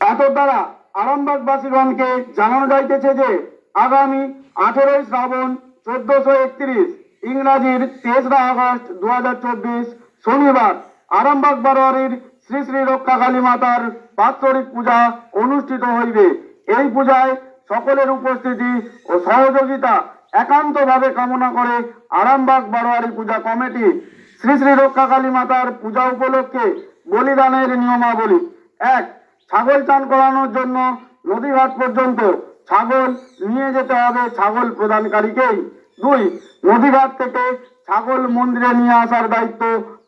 এত দ্বারা আরামবাগবাসীগণকে জানানো যাইতেছে যে, আগামী আঠেরোই শ্রাবণ চোদ্দশো একত্রিশ, ইংরাজির তেসরা আগস্ট দু শনিবার আরামবাগ বারোয়ারির শ্রী শ্রী রক্ষা কালী মাতার বাৎসরিক পূজা অনুষ্ঠিত হইবে। এই পূজায় সকলের উপস্থিতি ও সহযোগিতা একান্তভাবে কামনা করে আরামবাগ বারোয়ারি পূজা কমিটি শ্রী শ্রী রক্ষা কালী মাতার পূজা উপলক্ষে বলিদানের নিয়মাবলী। এক ছাগল চান করানোর জন্য নদীঘাট পর্যন্ত ছাগল নিয়ে যেতে হবে ছাগল প্রদানকারীকেই। দুই, নদীঘাট থেকে ছাগল মন্দিরে নিয়ে আসার দায়িত্ব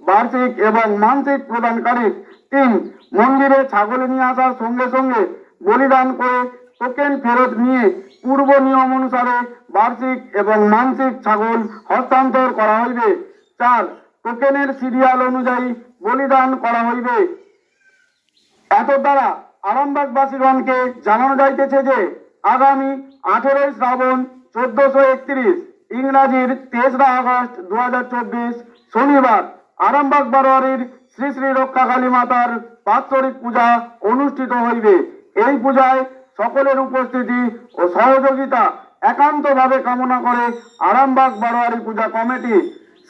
বার্ষিক এবং মানসিক প্রদানকারীর। তিন, মন্দিরে ছাগল নিয়ে আসার সঙ্গে সঙ্গে বলিদান করে টোকেন ফেরত নিয়ে পূর্ব নিয়ম অনুসারে বার্ষিক এবং মানসিক ছাগল হস্তান্তর করা হইবে। চার, টোকেনের সিরিয়াল অনুযায়ী বলিদান করা হইবে। এত দ্বারা আরামবাগবাসীগণকে জানানো যাইতেছে যে, আগামী আঠেরোই শ্রাবণ চোদ্দশো একত্রিশ, ইংরাজির তেসরা আগস্ট দু হাজার চব্বিশ শনিবার আরামবাগ বারোয়ারির শ্রী শ্রী রক্ষা কালী মাতার বাৎসরিক পূজা অনুষ্ঠিত হইবে। এই পূজায় সকলের উপস্থিতি ও সহযোগিতা একান্তভাবে কামনা করে আরামবাগ বারোয়ারি পূজা কমিটি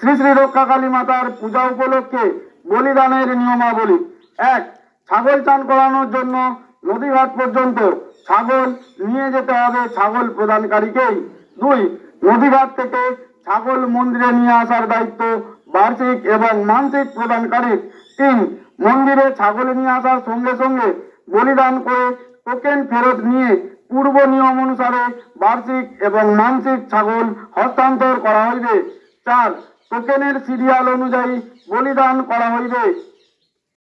শ্রী শ্রী রক্ষা কালী মাতার পূজা উপলক্ষে বলিদানের নিয়মাবলী। এক ছাগল চান করানোর জন্য নদীঘাট পর্যন্ত ছাগল নিয়ে যেতে হবে ছাগল প্রদানকারীকেই। দুই নদীঘাট থেকে ছাগল মন্দিরে নিয়ে আসার দায়িত্ব বার্ষিক এবং মানসিক প্রদানকারীর। তিন, মন্দিরে ছাগল নিয়ে আসার সঙ্গে সঙ্গে বলিদান করে টোকেন ফেরত নিয়ে পূর্ব নিয়ম অনুসারে বার্ষিক এবং মানসিক ছাগল হস্তান্তর করা হইবে। চার, টোকেনের সিরিয়াল অনুযায়ী বলিদান করা হইবে।